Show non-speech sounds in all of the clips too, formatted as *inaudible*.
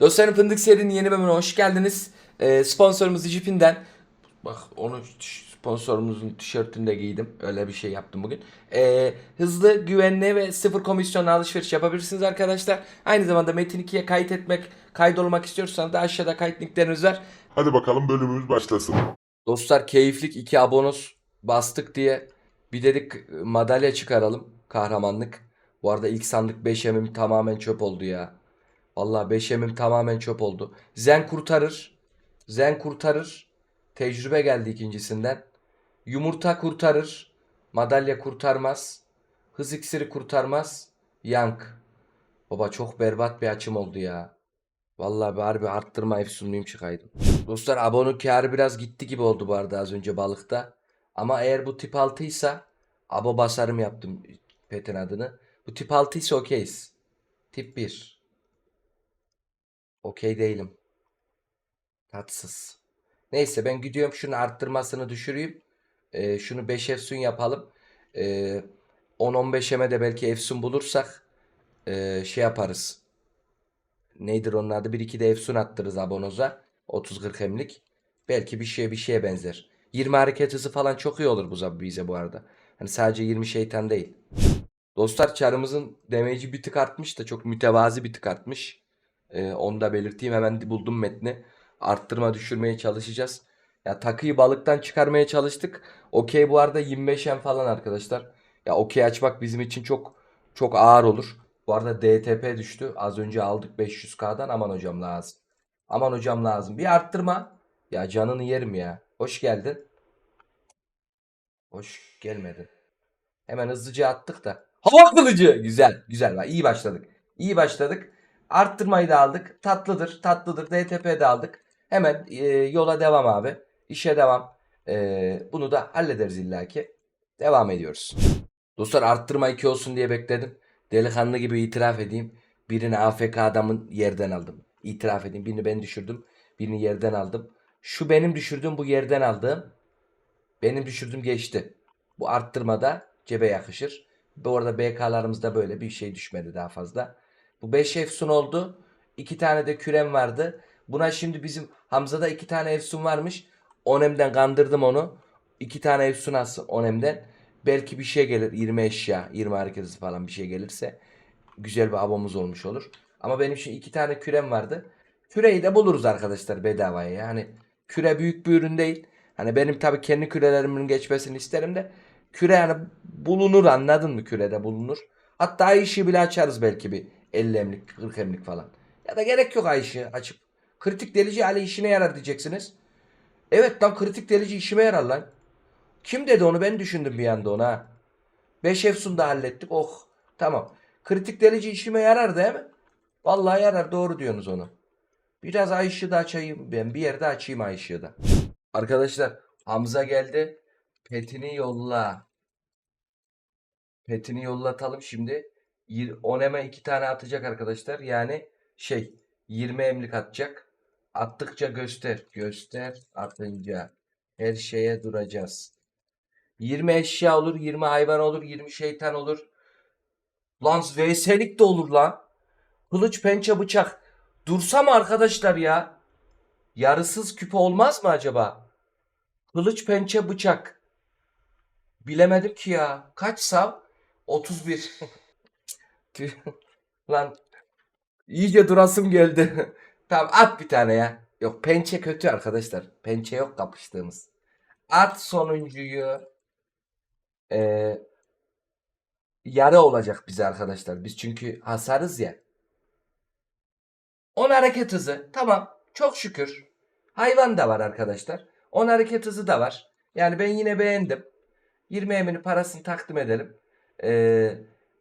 Dostlarım Fındık serinin yeni bölümüne hoş geldiniz. Ee, sponsorumuz Jipin'den. Bak onu sponsorumuzun tişörtünü de giydim. Öyle bir şey yaptım bugün. Ee, hızlı, güvenli ve sıfır komisyonlu alışveriş yapabilirsiniz arkadaşlar. Aynı zamanda Metin 2'ye kayıt etmek, kaydolmak istiyorsanız da aşağıda kayıt linkleriniz var. Hadi bakalım bölümümüz başlasın. Dostlar keyiflik iki abonos bastık diye bir dedik madalya çıkaralım. Kahramanlık. Bu arada ilk sandık 5 emim tamamen çöp oldu ya. Vallahi 5 emim tamamen çöp oldu. Zen kurtarır. Zen kurtarır. Tecrübe geldi ikincisinden. Yumurta kurtarır. Madalya kurtarmaz. Hız iksiri kurtarmaz. Yank. Baba çok berbat bir açım oldu ya. Vallahi bir harbi arttırma efsunluyum çıkaydım. Dostlar abone kârı biraz gitti gibi oldu bu arada az önce balıkta. Ama eğer bu tip 6 ise abo basarım yaptım petin adını. Bu tip 6 ise okeyiz. Tip 1. Okey değilim. Tatsız. Neyse ben gidiyorum şunu arttırmasını düşüreyim. Ee, şunu 5 efsun yapalım. Ee, 10-15'eme de belki efsun bulursak ee, şey yaparız. Neydir onun adı? 1-2 de efsun attırırız abonoza. 30-40 hemlik. Belki bir şeye bir şeye benzer. 20 hareket hızı falan çok iyi olur bu bize bu arada. Hani sadece 20 şeytan değil. Dostlar çarımızın damage'i bir tık artmış da çok mütevazi bir tık artmış. Ee, onu da belirteyim. Hemen buldum metni. Arttırma düşürmeye çalışacağız. Ya takıyı balıktan çıkarmaya çalıştık. Okey bu arada 25'en falan arkadaşlar. Ya okey açmak bizim için çok çok ağır olur. Bu arada DTP düştü. Az önce aldık 500k'dan. Aman hocam lazım. Aman hocam lazım. Bir arttırma. Ya canını yerim ya. Hoş geldin. Hoş gelmedin. Hemen hızlıca attık da. Hava kılıcı. Güzel. Güzel. İyi başladık. İyi başladık. Arttırmayı da aldık. Tatlıdır. Tatlıdır. DTP de aldık. Hemen e, yola devam abi. İşe devam. E, bunu da hallederiz illaki. Devam ediyoruz. Dostlar arttırma 2 olsun diye bekledim. Delikanlı gibi itiraf edeyim. Birini AFK adamın yerden aldım. İtiraf edeyim. Birini ben düşürdüm. Birini yerden aldım. Şu benim düşürdüğüm bu yerden aldığım. Benim düşürdüğüm geçti. Bu arttırmada cebe yakışır. Bu arada BK'larımızda böyle bir şey düşmedi daha fazla. Bu 5 efsun oldu. 2 tane de kürem vardı. Buna şimdi bizim Hamza'da 2 tane efsun varmış. Onem'den kandırdım onu. 2 tane efsun alsın Onem'den. Belki bir şey gelir 20 eşya 20 hareket falan bir şey gelirse güzel bir abomuz olmuş olur. Ama benim şimdi iki tane kürem vardı. Küreyi de buluruz arkadaşlar bedavaya. Yani küre büyük bir ürün değil. Hani benim tabii kendi kürelerimin geçmesini isterim de küre yani bulunur anladın mı kürede bulunur. Hatta ışığı bile açarız belki bir 50 emlik 40 emlik falan. Ya da gerek yok ay ışığı açıp. Kritik delici Ali işine yarar diyeceksiniz. Evet lan kritik delici işime yarar lan. Kim dedi onu ben düşündüm bir anda ona. 5 efsun da hallettik. Oh tamam. Kritik delici işime yarar değil mi? Vallahi yarar doğru diyorsunuz onu. Biraz ay ışığı da açayım ben. Bir yerde açayım ay ışığı da. Arkadaşlar Hamza geldi. Petini yolla. Petini yollatalım şimdi. 10 eme 2 tane atacak arkadaşlar. Yani şey 20 emlik atacak. Attıkça göster. Göster atınca. Her şeye duracağız. 20 eşya olur, 20 hayvan olur, 20 şeytan olur. Lan VS'lik de olur lan. Kılıç, pençe, bıçak. Dursa mı arkadaşlar ya? Yarısız küpe olmaz mı acaba? Kılıç, pençe, bıçak. Bilemedim ki ya. Kaç sav? 31. *laughs* *laughs* Lan iyice durasım geldi. *laughs* tamam at bir tane ya. Yok pençe kötü arkadaşlar. Pençe yok kapıştığımız. At sonuncuyu. Ee, yarı olacak bize arkadaşlar. Biz çünkü hasarız ya. 10 hareket hızı. Tamam. Çok şükür. Hayvan da var arkadaşlar. 10 hareket hızı da var. Yani ben yine beğendim. 20 emini parasını takdim edelim. Ee,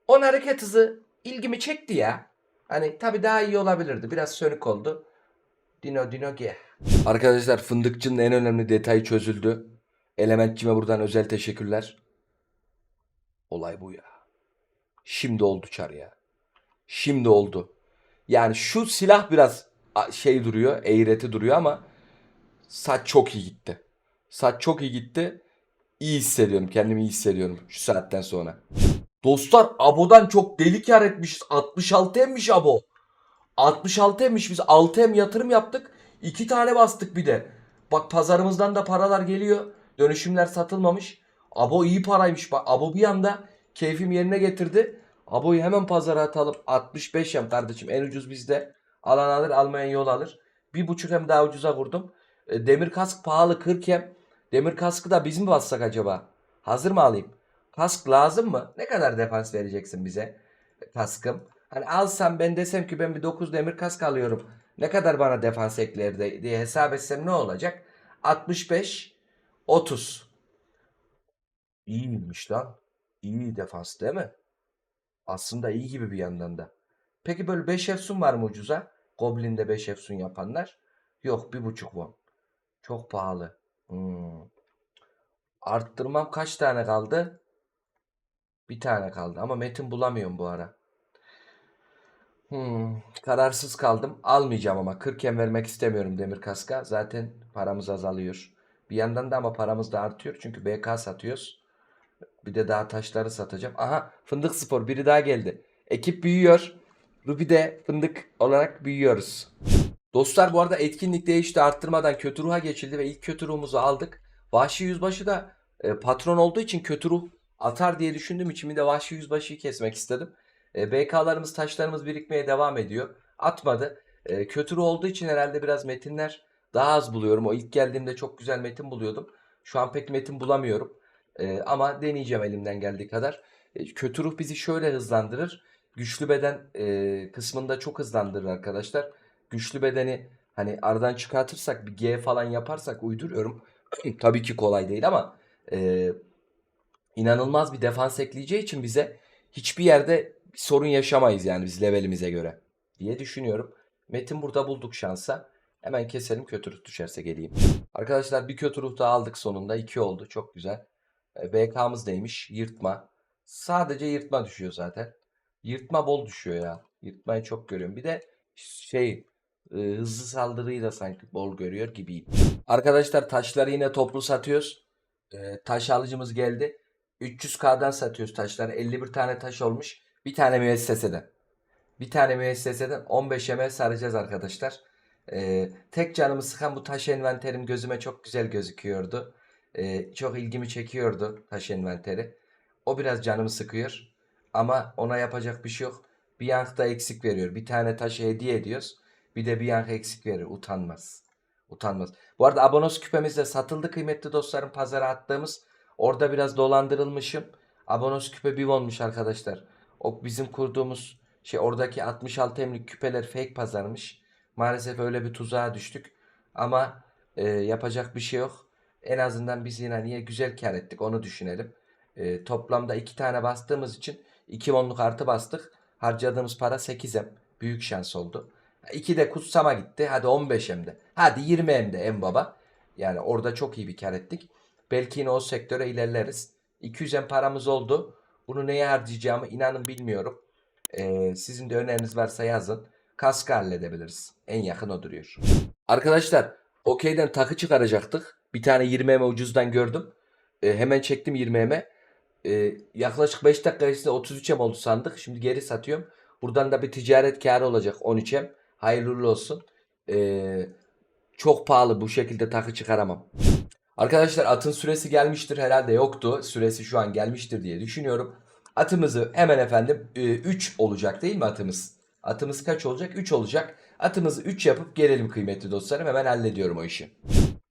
10 hareket hızı ilgimi çekti ya. Hani tabii daha iyi olabilirdi. Biraz sönük oldu. Dino Dino ge. Arkadaşlar fındıkçının en önemli detayı çözüldü. Elementçime buradan özel teşekkürler. Olay bu ya. Şimdi oldu çar ya. Şimdi oldu. Yani şu silah biraz şey duruyor, eğreti duruyor ama saç çok iyi gitti. Saç çok iyi gitti. İyi hissediyorum. Kendimi iyi hissediyorum şu saatten sonra. Dostlar abodan çok deli kar etmiş. 66 emmiş abo. 66 emmiş biz 6 em yatırım yaptık. 2 tane bastık bir de. Bak pazarımızdan da paralar geliyor. Dönüşümler satılmamış. Abo iyi paraymış. Bak Abo bir anda keyfim yerine getirdi. Abo'yu hemen pazara atalım. 65 em kardeşim en ucuz bizde. Alan alır almayan yol alır. Bir buçuk hem daha ucuza vurdum. E, Demir kask pahalı 40 hem. Demir kaskı da biz mi bassak acaba? Hazır mı alayım? Kask lazım mı? Ne kadar defans vereceksin bize? Kaskım. Hani alsam ben desem ki ben bir 9 demir kask alıyorum. Ne kadar bana defans ekler diye hesap etsem ne olacak? 65 30. İyiymiş lan. İyi defans değil mi? Aslında iyi gibi bir yandan da. Peki böyle 5 efsun var mı ucuza? Goblin'de 5 efsun yapanlar. Yok 1.5 won. Çok pahalı. Hmm. Arttırmam kaç tane kaldı? Bir tane kaldı ama metin bulamıyorum bu ara. Hmm, kararsız kaldım. Almayacağım ama 40 yen vermek istemiyorum demir kaska. Zaten paramız azalıyor. Bir yandan da ama paramız da artıyor. Çünkü BK satıyoruz. Bir de daha taşları satacağım. Aha fındık spor biri daha geldi. Ekip büyüyor. Ruby'de fındık olarak büyüyoruz. Dostlar bu arada etkinlik değişti. Arttırmadan kötü ruha geçildi ve ilk kötü ruhumuzu aldık. Vahşi yüzbaşı da e, patron olduğu için kötü ruh atar diye düşündüm. İçimde vahşi yüzbaşıyı kesmek istedim. E, BK'larımız taşlarımız birikmeye devam ediyor. Atmadı. E, kötü ruh olduğu için herhalde biraz metinler daha az buluyorum. O ilk geldiğimde çok güzel metin buluyordum. Şu an pek metin bulamıyorum. E, ama deneyeceğim elimden geldiği kadar. E, kötü ruh bizi şöyle hızlandırır. Güçlü beden e, kısmında çok hızlandırır arkadaşlar. Güçlü bedeni hani aradan çıkartırsak bir G falan yaparsak uyduruyorum. *clears throat* Tabii ki kolay değil ama e, inanılmaz bir defans ekleyeceği için bize hiçbir yerde sorun yaşamayız yani biz levelimize göre diye düşünüyorum. Metin burada bulduk şansa. Hemen keselim kötü ruh düşerse geleyim. Arkadaşlar bir kötü ruh daha aldık sonunda. 2 oldu. Çok güzel. E, BK'mız neymiş? Yırtma. Sadece yırtma düşüyor zaten. Yırtma bol düşüyor ya. Yırtmayı çok görüyorum. Bir de şey e, hızlı saldırıyı da sanki bol görüyor gibiyim. Arkadaşlar taşları yine toplu satıyoruz. E, taş alıcımız geldi. 300k'dan satıyoruz taşları. 51 tane taş olmuş. Bir tane müesseseden. Bir tane müesseseden 15 ml saracağız arkadaşlar. E, tek canımı sıkan bu taş envanterim gözüme çok güzel gözüküyordu. E, çok ilgimi çekiyordu taş envanteri. O biraz canımı sıkıyor. Ama ona yapacak bir şey yok. Bir yank da eksik veriyor. Bir tane taşı hediye ediyoruz. Bir de bir yank eksik verir. Utanmaz. Utanmaz. Bu arada abonos küpemiz de satıldı kıymetli dostlarım. Pazara attığımız. Orada biraz dolandırılmışım. Abonos küpe bir olmuş arkadaşlar. O bizim kurduğumuz şey oradaki 66 emlik küpeler fake pazarmış. Maalesef öyle bir tuzağa düştük. Ama e, yapacak bir şey yok. En azından biz yine niye güzel kar ettik onu düşünelim. E, toplamda iki tane bastığımız için 2 onluk artı bastık. Harcadığımız para 8M. Büyük şans oldu. 2 de kutsama gitti. Hadi 15 hem de. Hadi 20 hem en baba. Yani orada çok iyi bir kar ettik. Belki yine o sektöre ilerleriz. 200 hem paramız oldu. Bunu neye harcayacağımı inanın bilmiyorum. Ee, sizin de öneriniz varsa yazın. Kaskı halledebiliriz. En yakın o duruyor. Arkadaşlar okeyden takı çıkaracaktık. Bir tane 20 ucuzdan gördüm. Ee, hemen çektim 20 ee, yaklaşık 5 dakika içinde 33 em oldu sandık. Şimdi geri satıyorum. Buradan da bir ticaret karı olacak 13 em. Hayırlı uğurlu olsun. Ee, çok pahalı bu şekilde takı çıkaramam. Arkadaşlar atın süresi gelmiştir herhalde yoktu. Süresi şu an gelmiştir diye düşünüyorum. Atımızı hemen efendim 3 olacak değil mi atımız? Atımız kaç olacak? 3 olacak. Atımızı 3 yapıp gelelim kıymetli dostlarım. Hemen hallediyorum o işi.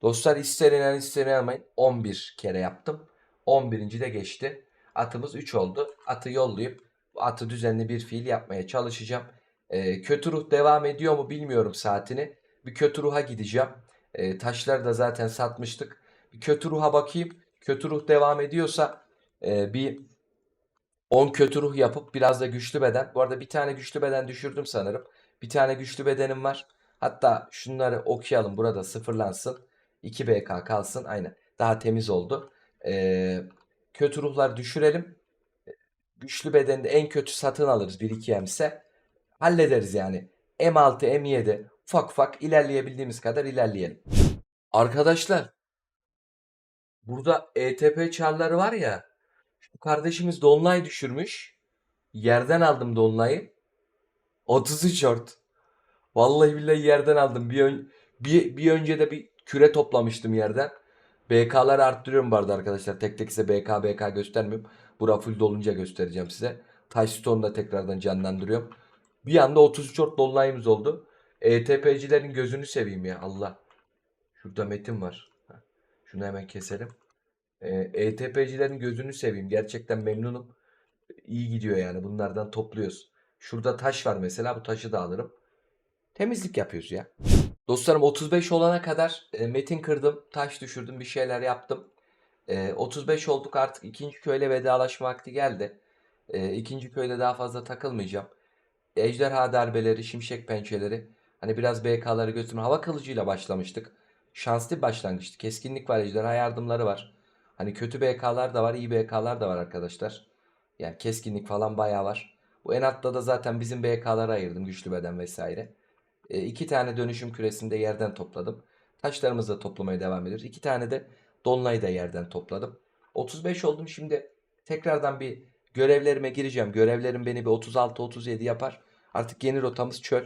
Dostlar ister inan ister inanmayın 11 kere yaptım. 11. de geçti. Atımız 3 oldu. Atı yollayıp atı düzenli bir fiil yapmaya çalışacağım. Ee, kötü ruh devam ediyor mu bilmiyorum saatini. Bir kötü ruha gideceğim. Ee, taşları da zaten satmıştık. Kötü ruha bakayım. Kötü ruh devam ediyorsa e, bir 10 kötü ruh yapıp biraz da güçlü beden. Bu arada bir tane güçlü beden düşürdüm sanırım. Bir tane güçlü bedenim var. Hatta şunları okuyalım burada sıfırlansın. 2 BK kalsın. Aynen. Daha temiz oldu. Ee, kötü ruhlar düşürelim. Güçlü bedende en kötü satın alırız 1-2 emse. Hallederiz yani. M6, M7 ufak ufak ilerleyebildiğimiz kadar ilerleyelim. Arkadaşlar burada ETP çarları var ya şu kardeşimiz Dolunay düşürmüş. Yerden aldım Dolunay'ı. 33 short. Vallahi billahi yerden aldım. Bir, ön- bir, bir önce de bir küre toplamıştım yerden. BK'ları arttırıyorum bu arkadaşlar. Tek tek size BK BK göstermiyorum. Bura full dolunca göstereceğim size. Touchstone'u da tekrardan canlandırıyorum. Bir anda 33 ort dolunayımız oldu. ETP'cilerin gözünü seveyim ya Allah. Şurada metin var. Şunu hemen keselim. Ee, ETP'cilerin gözünü seveyim. Gerçekten memnunum. İyi gidiyor yani. Bunlardan topluyoruz. Şurada taş var mesela. Bu taşı da alırım. Temizlik yapıyoruz ya. Dostlarım 35 olana kadar e, metin kırdım. Taş düşürdüm. Bir şeyler yaptım. E, 35 olduk artık. ikinci köyle vedalaşma vakti geldi. E, ikinci köyde daha fazla takılmayacağım. Ejderha darbeleri, şimşek pençeleri. Hani biraz BK'ları götürme. Hava kılıcıyla başlamıştık. Şanslı başlangıçtı. Keskinlik var, ejderha yardımları var. Hani kötü BK'lar da var, iyi BK'lar da var arkadaşlar. Yani keskinlik falan bayağı var. Bu en altta da zaten bizim BK'lara ayırdım. Güçlü beden vesaire. E, iki tane dönüşüm küresinde yerden topladım. Taşlarımızı da toplamaya devam ediyoruz. İki tane de dolunayı da yerden topladım. 35 oldum şimdi. Tekrardan bir görevlerime gireceğim. Görevlerim beni bir 36-37 yapar. Artık yeni rotamız çöl.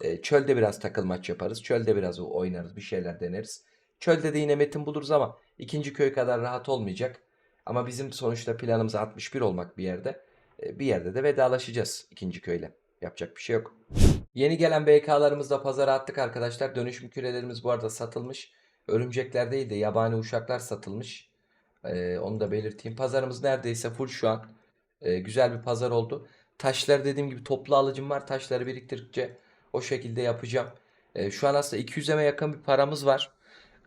E, çölde biraz takıl maç yaparız. Çölde biraz oynarız. Bir şeyler deneriz. Çölde de yine metin buluruz ama ikinci köy kadar rahat olmayacak. Ama bizim sonuçta planımız 61 olmak bir yerde. E, bir yerde de vedalaşacağız ikinci köyle. Yapacak bir şey yok. Yeni gelen BK'larımızı da pazara attık arkadaşlar. Dönüşüm kürelerimiz bu arada satılmış. Örümcekler değil de yabani uşaklar satılmış. Ee, onu da belirteyim. Pazarımız neredeyse full şu an. Ee, güzel bir pazar oldu. Taşlar dediğim gibi toplu alıcım var. Taşları biriktirdikçe o şekilde yapacağım. Ee, şu an aslında 200'e yakın bir paramız var.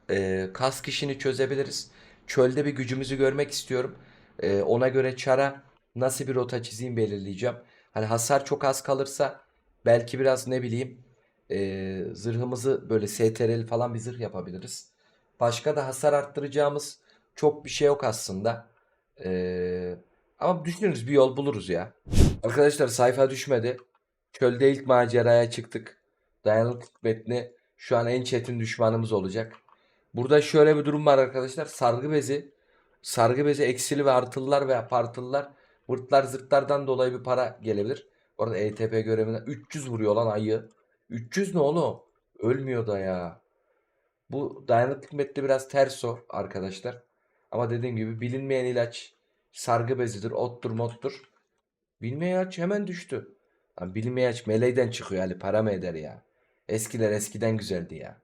Ee, kask işini çözebiliriz. Çölde bir gücümüzü görmek istiyorum. Ee, ona göre çara nasıl bir rota çizeyim belirleyeceğim. Hani hasar çok az kalırsa belki biraz ne bileyim ee, zırhımızı böyle STR'li falan bir zırh yapabiliriz. Başka da hasar arttıracağımız çok bir şey yok aslında. Ee, ama düşünürüz bir yol buluruz ya. Arkadaşlar sayfa düşmedi. Çölde ilk maceraya çıktık. Dayanıklık metni şu an en çetin düşmanımız olacak. Burada şöyle bir durum var arkadaşlar. Sargı bezi. Sargı bezi eksili ve artılılar ve partılılar. Vırtlar zırtlardan dolayı bir para gelebilir. Orada ETP görevinden 300 vuruyor lan ayı. 300 ne oğlum? Ölmüyor da ya. Bu dayanıklık metni biraz ters o arkadaşlar. Ama dediğim gibi bilinmeyen ilaç sargı bezidir, ottur, mottur. Bilmeyen ilaç hemen düştü. Lan bilinmeyen ilaç meleğden çıkıyor Ali para mı eder ya? Eskiler eskiden güzeldi ya.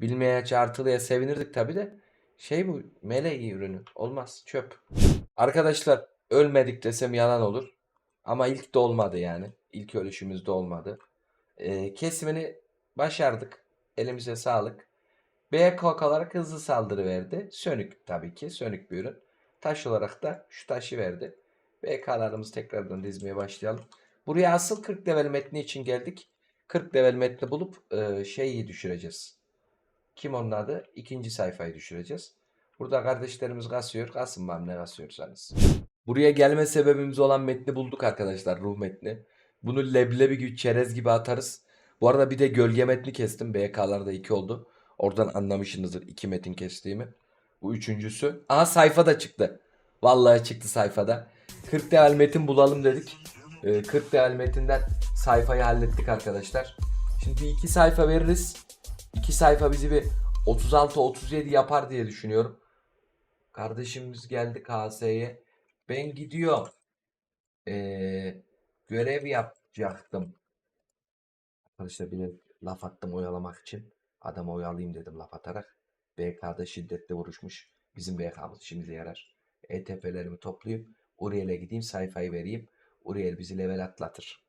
Bilmeyen ilaç artılıya sevinirdik tabi de. Şey bu meleği ürünü. Olmaz çöp. Arkadaşlar ölmedik desem yalan olur. Ama ilk de olmadı yani. İlk ölüşümüz de olmadı. Ee, kesimini başardık. Elimize sağlık. BK olarak hızlı saldırı verdi. Sönük tabii ki. Sönük bir ürün. Taş olarak da şu taşı verdi. BK'larımızı tekrardan dizmeye başlayalım. Buraya asıl 40 level metni için geldik. 40 level metni bulup e, şeyi düşüreceğiz. Kim onun adı? İkinci sayfayı düşüreceğiz. Burada kardeşlerimiz kasıyor. Kasın bana ne kasıyorsanız. Buraya gelme sebebimiz olan metni bulduk arkadaşlar. Ruh metni. Bunu leblebi gibi çerez gibi atarız. Bu arada bir de gölge metni kestim. BK'larda 2 oldu. Oradan anlamışsınızdır 2 metin kestiğimi. Bu üçüncüsü. Aha sayfa da çıktı. Vallahi çıktı sayfada. 40 değerli metin bulalım dedik. Ee, 40 değerli metinden sayfayı hallettik arkadaşlar. Şimdi bir iki sayfa veririz. İki sayfa bizi bir 36-37 yapar diye düşünüyorum. Kardeşimiz geldi KS'ye. Ben gidiyorum. Ee, görev yapacaktım. Arkadaşlar bir laf attım oyalamak için. Adamı oyalayayım dedim laf atarak. BK'da şiddetli vuruşmuş. Bizim BK'mız işimize yarar. ETP'lerimi toplayayım. Uriel'e gideyim sayfayı vereyim. Uriel bizi level atlatır.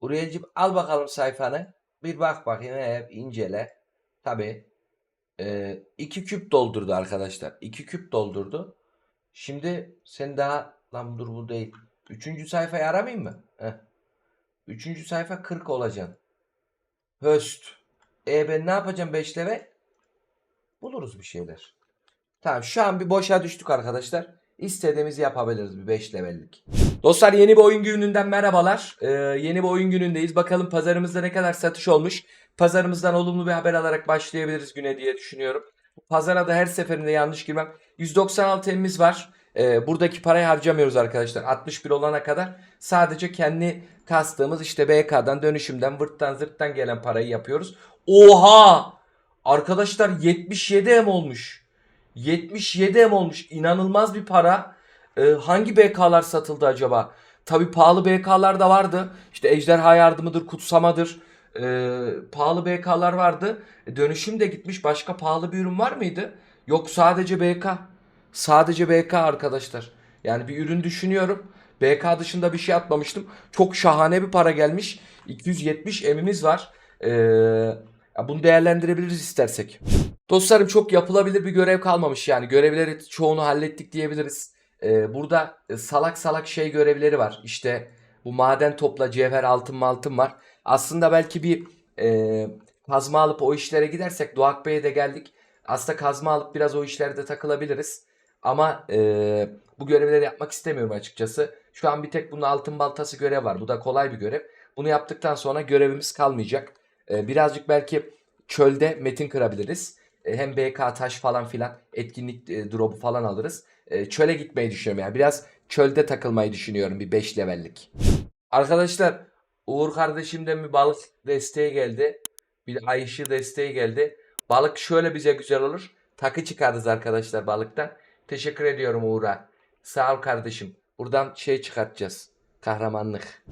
Uriel'cim al bakalım sayfanı. Bir bak bakayım hep incele. Tabi. Ee, iki küp doldurdu arkadaşlar. İki küp doldurdu. Şimdi sen daha lan dur bu değil. Üçüncü sayfayı aramayayım mı? Heh. Üçüncü sayfa 40 olacaksın. Höst. E ben ne yapacağım 5 level? Buluruz bir şeyler. Tamam şu an bir boşa düştük arkadaşlar. İstediğimizi yapabiliriz bir 5 levellik. Dostlar yeni bir oyun gününden merhabalar. Ee, yeni bir oyun günündeyiz. Bakalım pazarımızda ne kadar satış olmuş. Pazarımızdan olumlu bir haber alarak başlayabiliriz güne diye düşünüyorum. Pazara da her seferinde yanlış girmem. 196 emimiz var. e, buradaki parayı harcamıyoruz arkadaşlar. 61 olana kadar sadece kendi kastığımız işte BK'dan, dönüşümden, vırttan, zırttan gelen parayı yapıyoruz. Oha! Arkadaşlar 77 M olmuş. 77 M olmuş. İnanılmaz bir para. Ee, hangi BK'lar satıldı acaba? Tabi pahalı BK'lar da vardı. İşte ejderha yardımıdır, kutsamadır. Ee, pahalı BK'lar vardı. E, dönüşüm de gitmiş. Başka pahalı bir ürün var mıydı? Yok sadece BK. Sadece BK arkadaşlar. Yani bir ürün düşünüyorum. BK dışında bir şey atmamıştım. Çok şahane bir para gelmiş. 270 emimiz var. Ee, bunu değerlendirebiliriz istersek. Dostlarım çok yapılabilir bir görev kalmamış yani. Görevleri çoğunu hallettik diyebiliriz. Ee, burada e, salak salak şey görevleri var. İşte bu maden topla cevher altın altın var. Aslında belki bir e, kazma alıp o işlere gidersek Doğak Bey'e de geldik. Aslında kazma alıp biraz o işlerde takılabiliriz. Ama e, bu görevleri yapmak istemiyorum açıkçası. Şu an bir tek bunun altın baltası görev var. Bu da kolay bir görev. Bunu yaptıktan sonra görevimiz kalmayacak. E, birazcık belki çölde metin kırabiliriz. E, hem BK taş falan filan etkinlik e, drop'u falan alırız. E, çöle gitmeyi düşünüyorum yani. Biraz çölde takılmayı düşünüyorum bir 5 levellik. Arkadaşlar Uğur kardeşimden bir balık desteği geldi. Bir ay ışığı desteği geldi. Balık şöyle bize güzel olur. Takı çıkarırız arkadaşlar balıktan. Teşekkür ediyorum Uğur'a. Sağ ol kardeşim. Buradan şey çıkartacağız. Kahramanlık.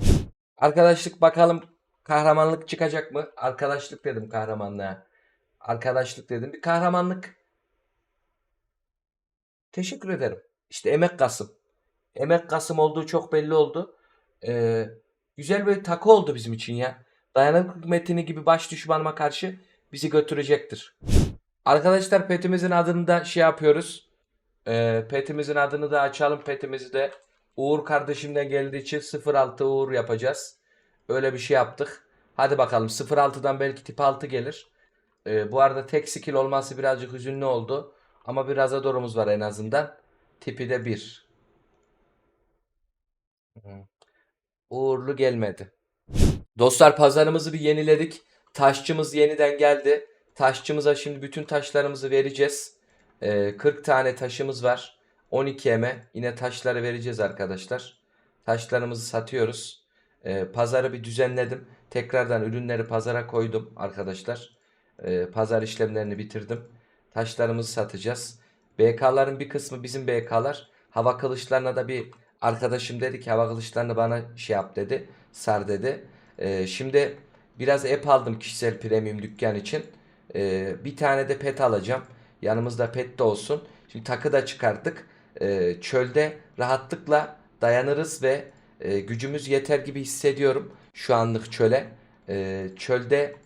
Arkadaşlık bakalım kahramanlık çıkacak mı? Arkadaşlık dedim kahramanlığa. Arkadaşlık dedim. Bir kahramanlık. Teşekkür ederim. İşte Emek Kasım. Emek Kasım olduğu çok belli oldu. Ee, güzel bir takı oldu bizim için ya. Dayanıklık metini gibi baş düşmanıma karşı bizi götürecektir. Arkadaşlar petimizin adını da şey yapıyoruz. Ee, petimizin adını da açalım. Petimizi de Uğur kardeşimden geldiği için 06 Uğur yapacağız. Öyle bir şey yaptık. Hadi bakalım 06'dan belki tip 6 gelir. Ee, bu arada tek skill olması birazcık hüzünlü oldu. Ama bir Azador'umuz var en azından. Tipi de 1. Uğurlu gelmedi. Dostlar pazarımızı bir yeniledik. Taşçımız yeniden geldi. Taşçımıza şimdi bütün taşlarımızı vereceğiz. Ee, 40 tane taşımız var. 12 eme. Yine taşları vereceğiz arkadaşlar. Taşlarımızı satıyoruz. Ee, pazarı bir düzenledim. Tekrardan ürünleri pazara koydum arkadaşlar. Ee, pazar işlemlerini bitirdim. Taşlarımızı satacağız. BK'ların bir kısmı bizim BK'lar. Hava kılıçlarına da bir arkadaşım dedi ki hava kılıçlarını bana şey yap dedi. Sar dedi. Ee, şimdi biraz app aldım kişisel premium dükkan için. Ee, bir tane de pet alacağım. Yanımızda pet de olsun. Şimdi takı da çıkarttık. Ee, çölde rahatlıkla dayanırız ve e, gücümüz yeter gibi hissediyorum şu anlık çöle. Ee, çölde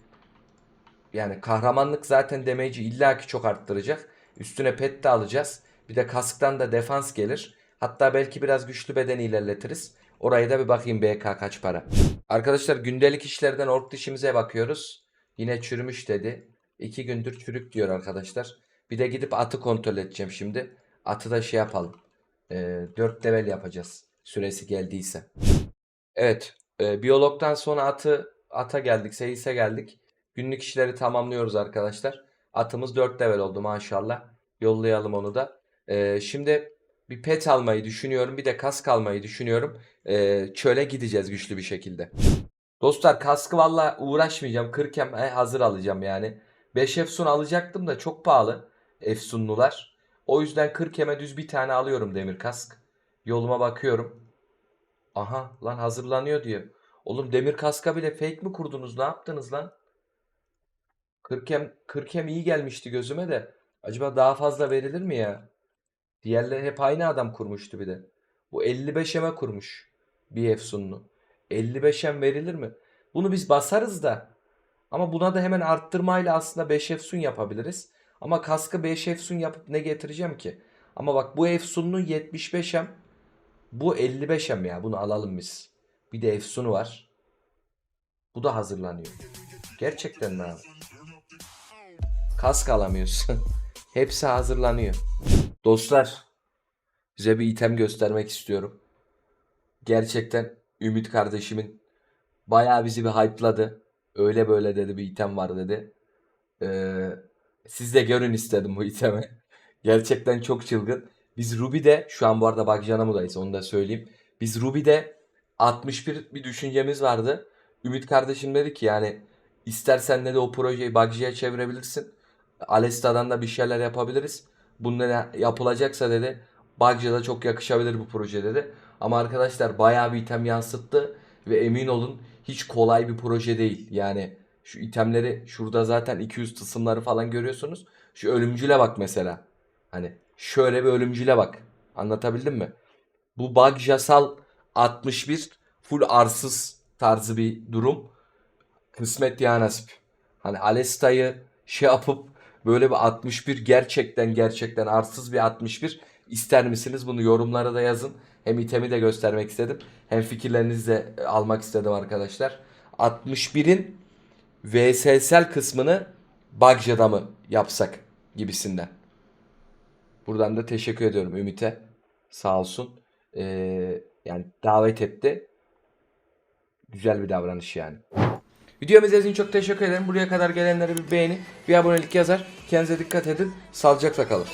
yani kahramanlık zaten damage'i illaki çok arttıracak. Üstüne pet de alacağız. Bir de kasktan da defans gelir. Hatta belki biraz güçlü beden ilerletiriz. Orayı da bir bakayım BK kaç para. Arkadaşlar gündelik işlerden ork dişimize bakıyoruz. Yine çürümüş dedi. İki gündür çürük diyor arkadaşlar. Bir de gidip atı kontrol edeceğim şimdi. Atı da şey yapalım. Ee, 4 level yapacağız. Süresi geldiyse. Evet. E, biyologdan sonra atı ata geldik. Seyis'e geldik. Günlük işleri tamamlıyoruz arkadaşlar. Atımız 4 level oldu maşallah. Yollayalım onu da. Ee, şimdi bir pet almayı düşünüyorum. Bir de kask almayı düşünüyorum. Ee, çöle gideceğiz güçlü bir şekilde. Dostlar kaskı valla uğraşmayacağım. 40 hem hazır alacağım yani. 5 Efsun alacaktım da çok pahalı. Efsunlular. O yüzden 40 heme düz bir tane alıyorum demir kask. Yoluma bakıyorum. Aha lan hazırlanıyor diyor. Oğlum demir kaska bile fake mi kurdunuz? Ne yaptınız lan? 40 hem, 40 hem iyi gelmişti gözüme de. Acaba daha fazla verilir mi ya? Diğerleri hep aynı adam kurmuştu bir de. Bu 55 heme kurmuş. Bir efsunlu. 55 hem verilir mi? Bunu biz basarız da. Ama buna da hemen arttırmayla aslında 5 efsun yapabiliriz. Ama kaskı 5 efsun yapıp ne getireceğim ki? Ama bak bu efsunlu 75 hem. Bu 55 hem ya. Bunu alalım biz. Bir de efsunu var. Bu da hazırlanıyor. Gerçekten mi abi? Kask alamıyorsun. *laughs* Hepsi hazırlanıyor. Dostlar size bir item göstermek istiyorum. Gerçekten Ümit kardeşimin bayağı bizi bir hype'ladı. Öyle böyle dedi bir item var dedi. Ee, siz de görün istedim bu itemi. *laughs* Gerçekten çok çılgın. Biz Ruby'de şu an bu arada Bagjanamudayız onu da söyleyeyim. Biz Ruby'de 61 bir düşüncemiz vardı. Ümit kardeşim dedi ki yani istersen de o projeyi Buggy'ye çevirebilirsin. Alesta'dan da bir şeyler yapabiliriz. Bunlar yapılacaksa dedi Buggy'da çok yakışabilir bu proje dedi. Ama arkadaşlar bayağı bir item yansıttı ve emin olun hiç kolay bir proje değil. Yani şu itemleri şurada zaten 200 tısımları falan görüyorsunuz. Şu ölümcüle bak mesela. Hani şöyle bir ölümcüle bak. Anlatabildim mi? Bu bug jasal 61 full arsız tarzı bir durum. Kısmet ya nasip. Hani Alesta'yı şey yapıp böyle bir 61 gerçekten gerçekten arsız bir 61 ister misiniz? Bunu yorumlara da yazın. Hem itemi de göstermek istedim. Hem fikirlerinizi de e, almak istedim arkadaşlar. 61'in VSSL kısmını Bagja'da mı yapsak gibisinden. Buradan da teşekkür ediyorum Ümit'e. Sağ olsun. Ee, yani davet etti. Güzel bir davranış yani. Videomu izlediğiniz için çok teşekkür ederim. Buraya kadar gelenlere bir beğeni, bir abonelik yazar. Kendinize dikkat edin. Sağlıcakla kalın.